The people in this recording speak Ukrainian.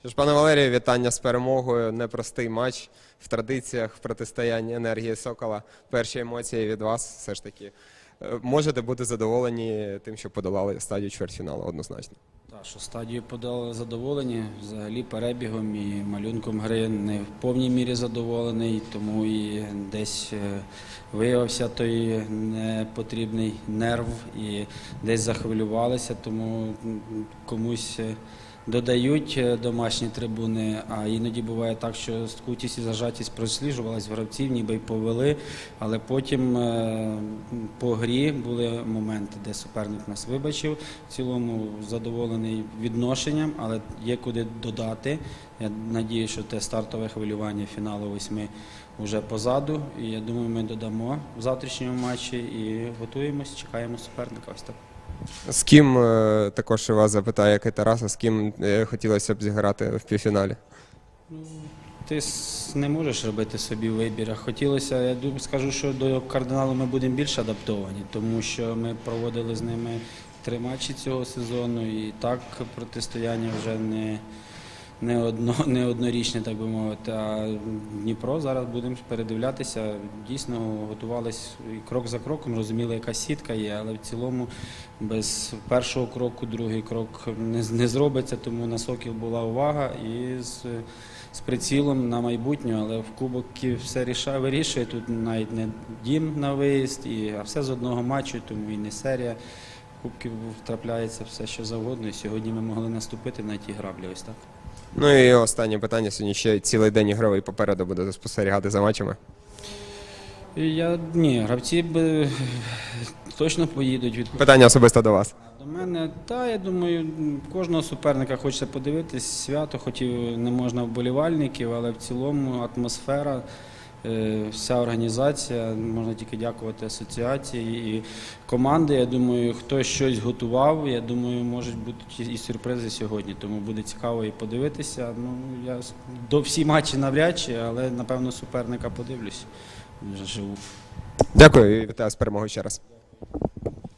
Що ж, пане Валерію, вітання з перемогою. Непростий матч в традиціях в протистоянні енергії Сокола. Перші емоції від вас все ж таки. Е, Можете бути задоволені тим, що подолали стадію чвертьфіналу однозначно. Так, що стадію подали задоволені, взагалі перебігом і малюнком гри не в повній мірі задоволений, тому і десь е, виявився той непотрібний нерв і десь захвилювалися, тому комусь е, додають е, домашні трибуни, а іноді буває так, що скутість і зажатість просліджувалась гравців, ніби й повели, але потім е, по грі були моменти, де суперник нас вибачив. В цілому задоволений відношенням, але є куди додати. Я надію, що те стартове хвилювання фіналу восьми вже позаду. І я думаю, ми додамо в завтрашньому матчі і готуємось, чекаємо суперника. Ось так. З ким е, також вас запитає, як і Тараса, з ким е, хотілося б зіграти в півфіналі? Ти не можеш робити собі вибір. Хотілося, я скажу, що до кардиналу ми будемо більш адаптовані, тому що ми проводили з ними три матчі цього сезону, і так протистояння вже не, не, одно, не однорічне, так би мовити. А Дніпро зараз будемо передивлятися. Дійсно готувалися і крок за кроком, розуміли, яка сітка є, але в цілому без першого кроку другий крок не, не зробиться, тому на сокіл була увага і з з прицілом на майбутнє, але в кубокі все рішає, вирішує. Тут навіть не дім на виїзд, і, а все з одного матчу, тому і не серія. Кубків трапляється все, що завгодно. І сьогодні ми могли наступити на ті граблі. Ось так. Ну і останнє питання. Сьогодні ще цілий день ігровий попереду буде спостерігати за матчами. Я ні, гравці б точно поїдуть від Питання особисто до вас. До мене, та я думаю, кожного суперника хочеться подивитись. Свято, хотів не можна вболівальників, але в цілому атмосфера, вся організація, можна тільки дякувати асоціації і команди. Я думаю, хто щось готував. Я думаю, можуть бути і сюрпризи сьогодні. Тому буде цікаво і подивитися. Ну я до всі матчі навряд чи, але напевно суперника подивлюсь. Вже живу. Дякую і вітаю з перемогою ще раз.